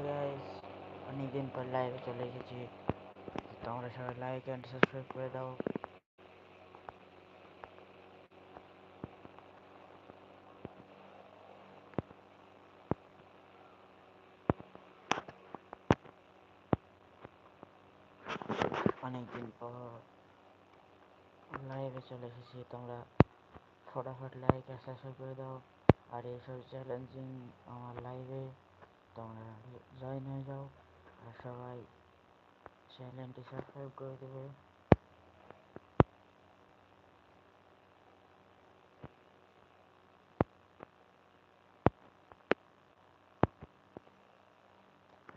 Hello guys অনেকদিন পর লাইভে চলে এসেছি তোমরা সবাই লাইক অ্যান্ড সাবস্ক্রাইব করে দাও অনেকদিন পর লাইভে চলে এসেছি তোমরা ফটাফট লাইক আর সাবস্ক্রাইব করে দাও আর এইসব চ্যালেঞ্জিং আমার লাইভে তোমরা জয়েন হয়ে যাও আর সবাই চ্যানেলটি সাবস্ক্রাইব করে দেবে।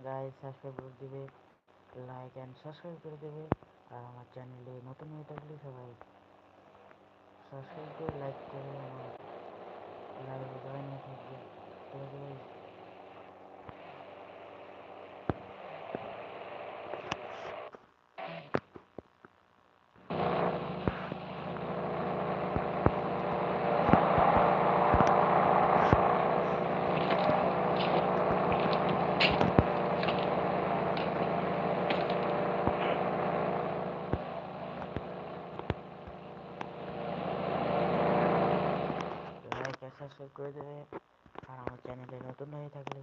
গাইস সাবস্ক্রাইব করে দিবে লাইক অ্যান্ড সাবস্ক্রাইব করে দেবে। আর আমার চ্যানেলে নতুন হয়ে থাকলে সবাই সাবস্ক্রাইব করে লাইক করে, আমার লাইভে জয়েন হয়ে থাকবে। সাবস্ক্রাইব করে দেবে আর আমার চ্যানেলে নতুন হয়ে থাকলে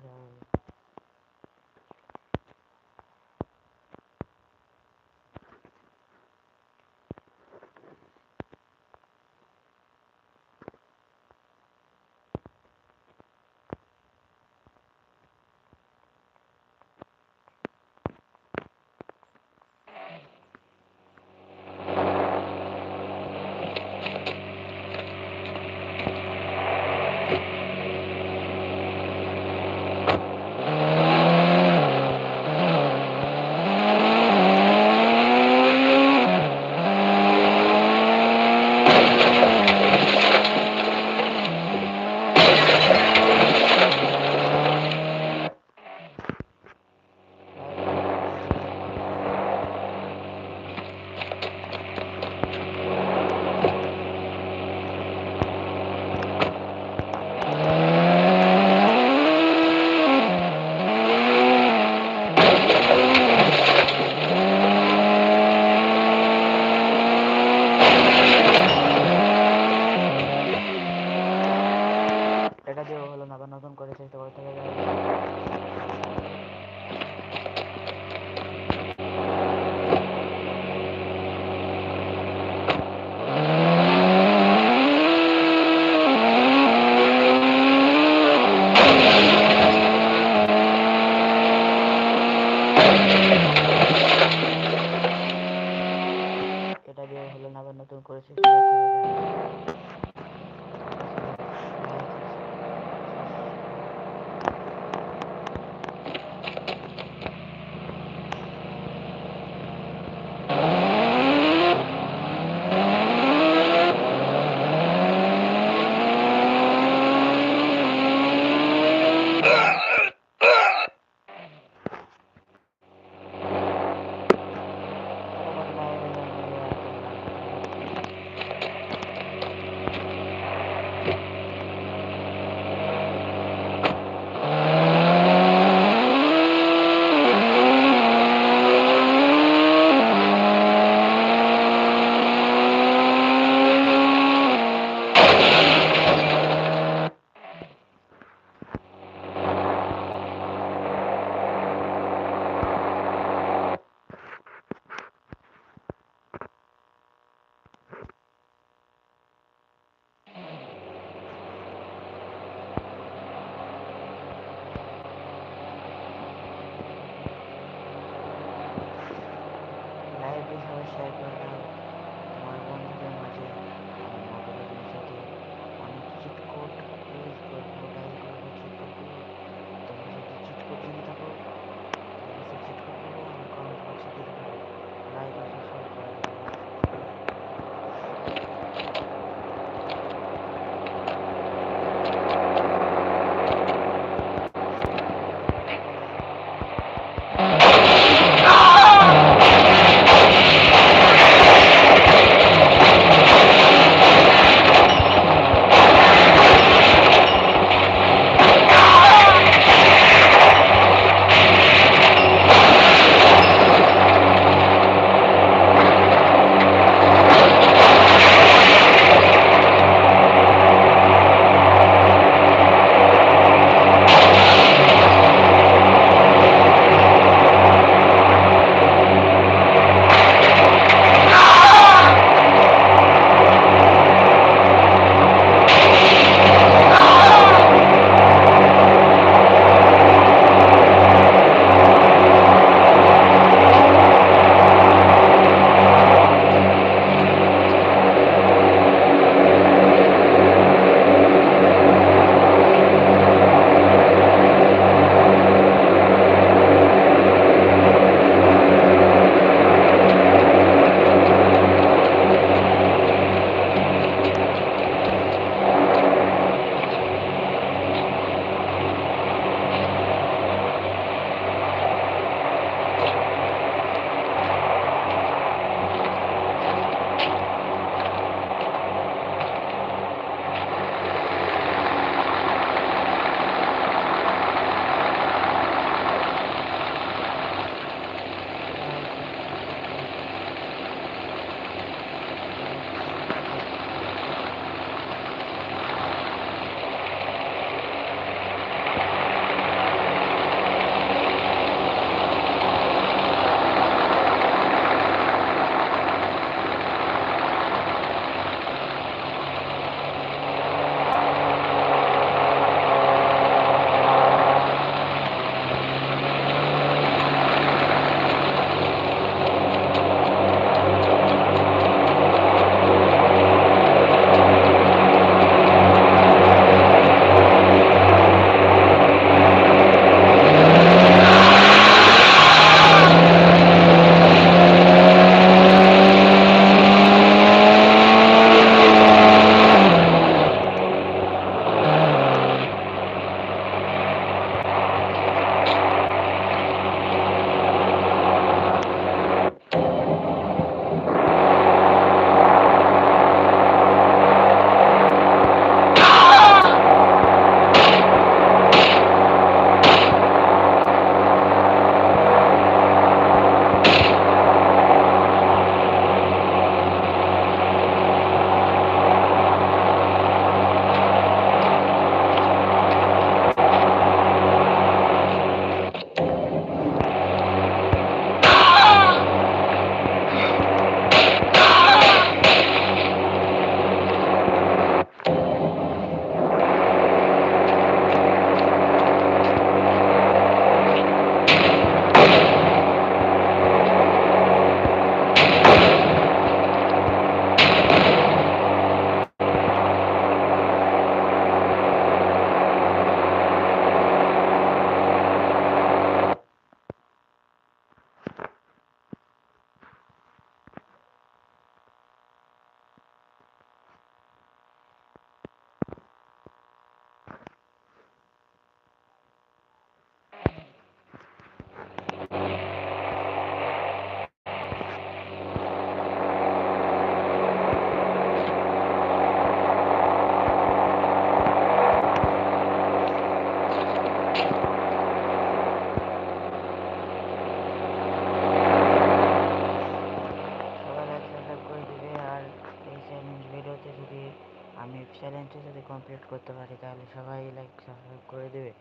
সবাই লাইক সাবস্ক্রাইব করে দেবে।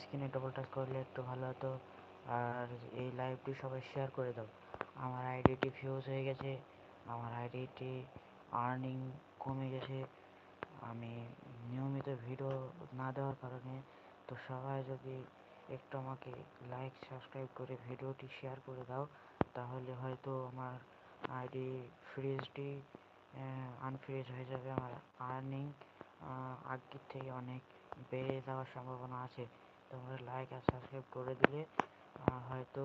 স্ক্রিনে ডবল টাচ করলে একটু ভালো হতো। আর এই লাইভটি সবাই শেয়ার করে দাও। আমার আইডিটি ফিউজ হয়ে গেছে। আমার আইডিটি আর্নিং কমে গেছে। আমি নিয়মিত ভিডিও না দেওয়ার কারণে তো সবাই যদি একটু আমাকে লাইক সাবস্ক্রাইব করে ভিডিওটি শেয়ার করে দাও, তাহলে হয়তো আমার আইডি ফ্রিজটি আনফ্রিজ হয়ে যাবে। আমার আর্নিং আগের থেকে অনেক বেড়ে যাওয়ার সম্ভাবনা আছে। তোমরা লাইক আর সাবস্ক্রাইব করে দিলে হয়তো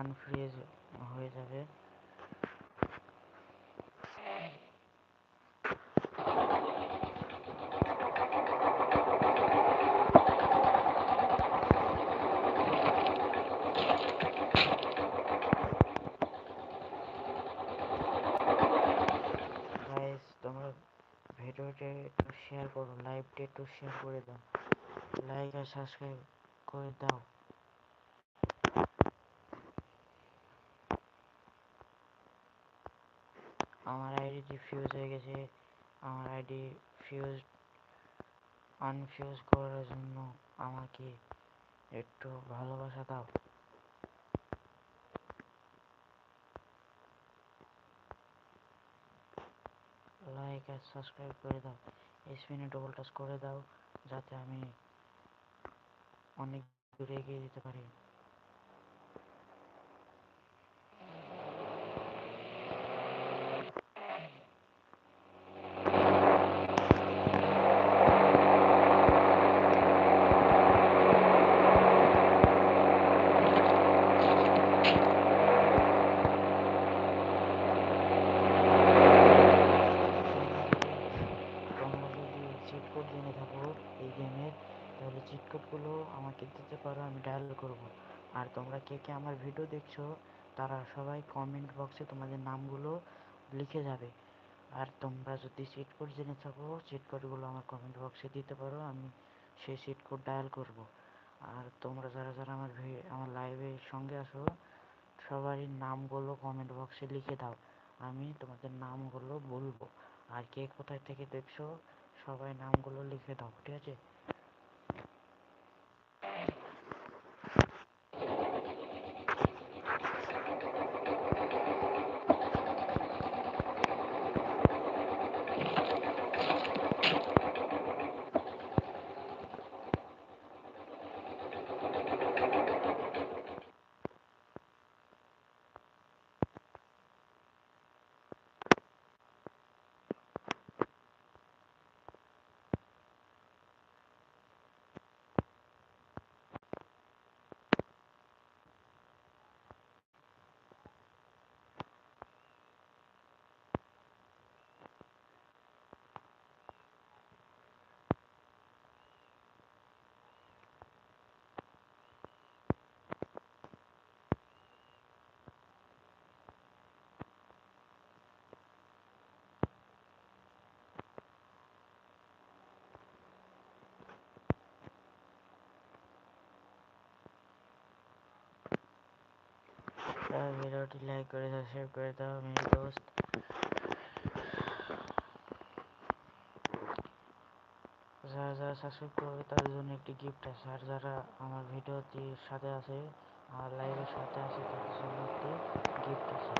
আনফ্রিজ হয়ে যাবে গাইস তোমরা ভিডিওটি একটু শেয়ার করো, লাইভটি একটু শেয়ার করে দাও। লাইক আর সাবস্ক্রাইব করে দাও। আমার আইডিটি ফিউজ হয়ে গেছে। আমার আইডি ফিউজ আনফিউজ করার জন্য আমাকে একটু ভালোবাসা দাও। লাইক আর সাবস্ক্রাইব করে দাও। স্পিনে ডবল টাচ করে দাও যাতে আমি অনেক দূরে এগিয়ে যেতে পারি তোমরা যদি চিট কোড জেনে থাকো এই গেমের কোডগুলো আমাকে দিতে পারো, আমি ডায়াল করব। আর তোমরা কে কে আমার ভিডিও দেখছ, তারা সবাই কমেন্ট বক্সে তোমাদের নামগুলো লিখে যাবে। আর তোমরা যদি চিট কোড জেনে থাকো চিট কোডগুলো আমার কমেন্ট বক্সে দিতে পারো, আমি সেই চিট কোড ডায়াল করব। আর তোমরা যারা যারা আমার আমার লাইভের সঙ্গে আসো সবারই নামগুলো কমেন্ট বক্সে লিখে দাও, আমি তোমাদের নামগুলো বলব। আর কে কোথায় থেকে দেখছ, সবাই নামগুলো লিখে দাও, ঠিক আছে? ভিডিওটি লাইক করে, সাবস্ক্রাইব করে দাও, আমি দোস্ত। যারা যারা সাবস্ক্রাইব করবে, তাদের জন্য একটি গিফট আছে। আর যারা আমার ভিডিওটির সাথে আছে, আমার লাইভের সাথে আছে, তাদের জন্য একটি গিফট আছে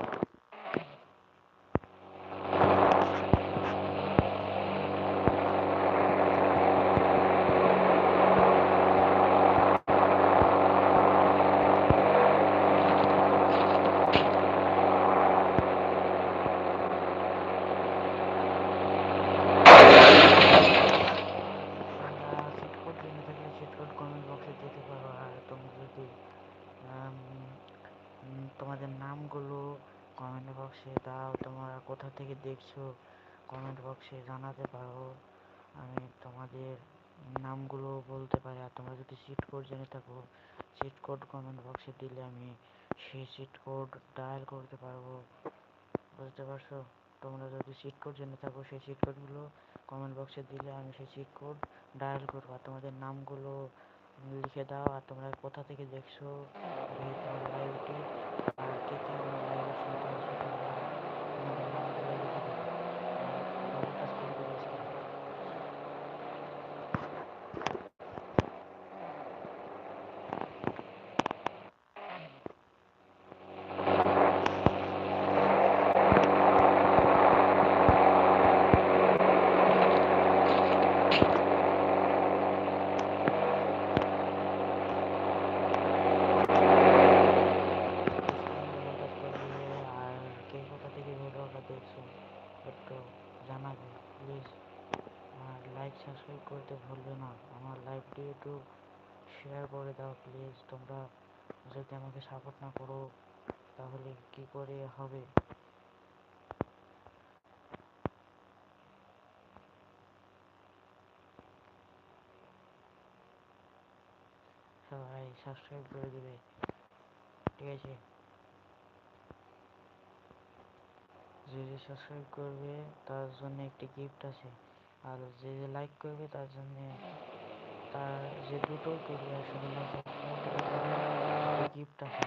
চিটকোড জেনে থাকলে চিটকোড কমেন্ট বক্সে দিতে পারো আর তোমরা যদি তোমাদের নামগুলো কমেন্ট বক্সে দাও তোমরা কোথা থেকে দেখছ বক্সে জানাতে পারো। আমি তোমাদের নামগুলো বলতে পারি আর তোমরা যদি সিট কোড জেনে থাকো সিট কোড কমেন্ট বক্সে দিলে আমি সেই সিট কোড ডায়াল করতে পারব। বুঝতে পারছ? তোমরা যদি সিট কোড জেনে থাকো, সেই সিট কোডগুলো কমেন্ট বক্সে দিলে আমি সেই সিট কোড ডায়াল করব। আর তোমাদের নামগুলো লিখে দাও। আর তোমরা কোথা থেকে দেখছ? আর আমার লাইভের সাথে আছো তোমরা তোমাদের নামগুলো লিখে দাও ডবল টাচ করে দেবে লাইভটি একটু শেয়ার করে দাও প্লিজ তোমরা যদি আমাকে সাপোর্ট না করো তাহলে কি করে হবে সবাই সাবস্ক্রাইব করে দেবে। ঠিক আছে? যে যে সাবস্ক্রাইব করবে, তার জন্য একটি গিফট আছে। আর যে যে লাইক করবে, তার জন্য তার যে দুটো করবে, আসলে গিফট আছে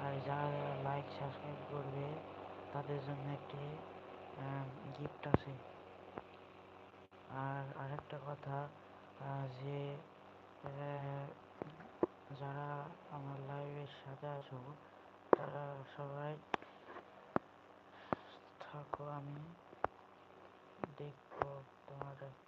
আর যারা লাইক সাবস্ক্রাইব করবে তাদের জন্য একটি গিফট আছে আর আরেকটা কথা যে যারা আমার লাইভের সাথে আছো তারা সবাই থাকো আমি দেখব করছ